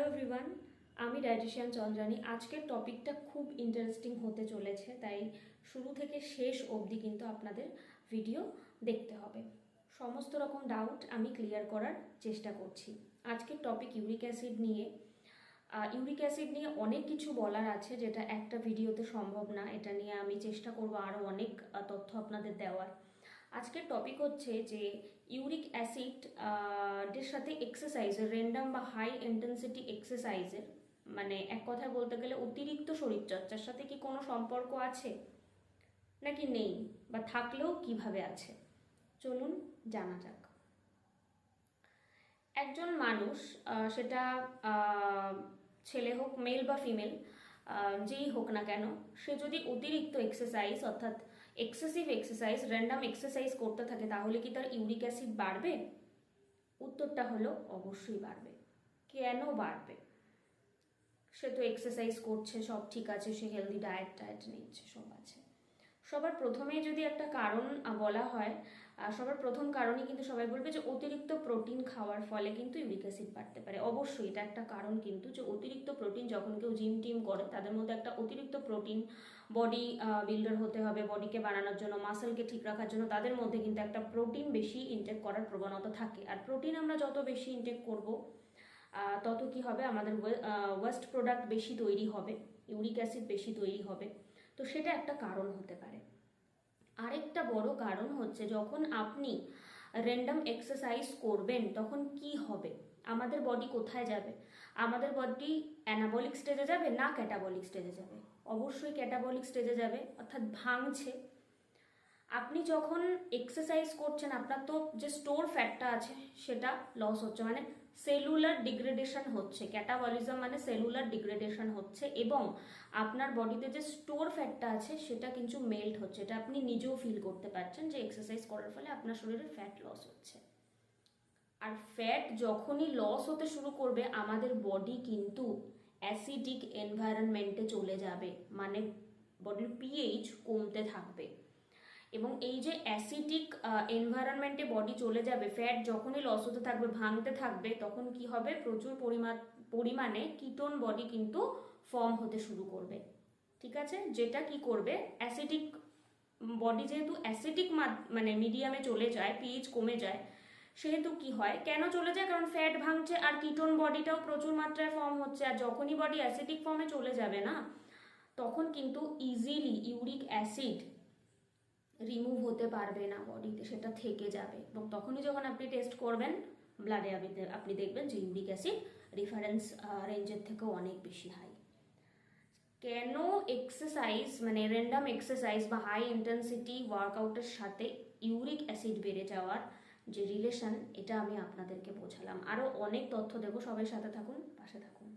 Hello everyone আমি dietitian Chandrani. আজকের টপিকটা খুব ইন্টারেস্টিং হতে চলেছে, তাই শুরু থেকে শেষ অবধি কিন্তু আপনাদের ভিডিও দেখতে হবে। সমস্ত রকম ডাউট আমি ক্লিয়ার করার চেষ্টা করছি। আজকের টপিক ইউরিক অ্যাসিড নিয়ে। ইউরিক অ্যাসিড নিয়ে অনেক কিছু বলার আছে, যেটা একটা ভিডিওতে সম্ভব না। এটা নিয়ে আমি চেষ্টা করব আরও অনেক তথ্য আপনাদের দেওয়ার। আজকের টপিক হচ্ছে যে ইউরিক অ্যাসিড এর সাথে এক্সারসাইজের র্যান্ডাম বা হাই ইন্টেন্সিটি এক্সারসাইজের মানে এক কথায় বলতে গেলে অতিরিক্ত শরীরচর্চার সাথে কি কোনো সম্পর্ক আছে? নাকি নেই? বা থাকলেও কীভাবে আছে? চলুন জানা যাক। একজন মানুষ সেটা ছেলে হোক মেল বা ফিমেল যেই হোক না কেন, সে যদি অতিরিক্ত এক্সারসাইজ অর্থাৎ এক্সেসিভ এক্সারসাইজ র্যান্ডাম এক্সারসাইজ করতে থাকে, তাহলে কি তার ইউরিক অ্যাসিড বাড়বে? উত্তরটা হলো অবশ্যই বাড়বে। কেন বাড়বে? সে তো এক্সারসাইজ করছে, সব ঠিক আছে, সে হেলদি ডায়েট টায়েট নিচ্ছে, সব আছে। সবার প্রথমেই যদি একটা কারণ বলা হয় সবার প্রথম কারণই কিন্তু সবাই বলবে যে অতিরিক্ত প্রোটিন খাওয়ার ফলে কিন্তু ইউরিক অ্যাসিড বাড়তে পারে। অবশ্যই এটা একটা কারণ কিন্তু যে অতিরিক্ত প্রোটিন যখন কেউ জিম টিম করে, তাদের মধ্যে একটা অতিরিক্ত প্রোটিন বডি বিল্ডার হতে হবে, বডিকে বানানোর জন্য, মাসেলকে ঠিক রাখার জন্য, তাদের মধ্যে কিন্তু একটা প্রোটিন বেশি ইনটেক করার প্রবণতা থাকে। আর প্রোটিন আমরা যত বেশি ইনটেক করব তত কি হবে? আমাদের ওয়েস্ট প্রোডাক্ট বেশি তৈরি হবে, ইউরিক অ্যাসিড বেশি তৈরি হবে। তো সেটা একটা কারণ হতে পারে। আরেকটা বড় কারণ হচ্ছে যখন আপনি র্যান্ডাম এক্সারসাইজ করবেন, তখন কি হবে? আমাদের বডি কোথায় যাবে? আমাদের বডি অ্যানাবলিক স্টেজে যাবে না ক্যাটাবলিক স্টেজে যাবে? অবশ্যই ক্যাটাবলিক স্টেজে যাবে, অর্থাৎ ভাঙছে। আপনি যখন এক্সারসাইজ করছেন, আপনার তো যে স্টোর ফ্যাটটা আছে, সেটা লস হচ্ছে। মানে সেলুলার ডিগ্রেডেশন হচ্ছে, ক্যাটাবলিজম মানে সেলুলার ডিগ্রেডেশন হচ্ছে এবং আপনার বডিতে যে স্টোর ফ্যাটটা আছে সেটা কিন্তু মেল্ট হচ্ছে। এটা আপনি নিজেও ফিল করতে পারছেন যে এক্সারসাইজ করার ফলে আপনার শরীরে ফ্যাট লস হচ্ছে। আর ফ্যাট যখনই লস হতে শুরু করবে, আমাদের বডি কিন্তু অ্যাসিডিক এনভায়রনমেন্টে চলে যাবে মানে বডির পিএইচ কমতে থাকবে। এবং এই যে অ্যাসিটিক এনভায়রনমেন্টে বডি চলে যাবে ফ্যাট যখনই লস হতে থাকবে, ভাঙতে থাকবে, তখন কি হবে? প্রচুর পরিমাণ, পরিমাণে কিটোন বডি কিন্তু ফর্ম হতে শুরু করবে। ঠিক আছে? যেটা কি করবে? অ্যাসিটিক বডি যেহেতু অ্যাসিডিক মানে মিডিয়ামে চলে যায় পিএইচ কমে যায়, সেহেতু কি হয়? কেন চলে যায়? কারণ ফ্যাট ভাঙছে আর কিটোন বডিটাও প্রচুর মাত্রায় ফর্ম হচ্ছে। আর যখনই বডি অ্যাসিটিক ফর্মে চলে যাবে না, তখন কিন্তু ইজিলি ইউরিক অ্যাসিড রিমুভ হতে পারবে না বডিতে সেটা থেকে যাবে। এবং তখনই যখন আপনি টেস্ট করবেন ব্লাডে আপনি আপনি দেখবেন যে ইউরিক অ্যাসিড রেফারেন্স রেঞ্জের থেকেও অনেক বেশি হাই কেন এক্সারসাইজ মানে র্যান্ডাম এক্সারসাইজ বা হাই ইন্টেন্সিটি ওয়ার্কআউটের সাথে ইউরিক অ্যাসিড বেড়ে যাওয়ার যে রিলেশন এটা আমি আপনাদেরকে বোঝালাম। আরও অনেক তথ্য দেবো, সবাই সাথে থাকুন, পাশে থাকুন।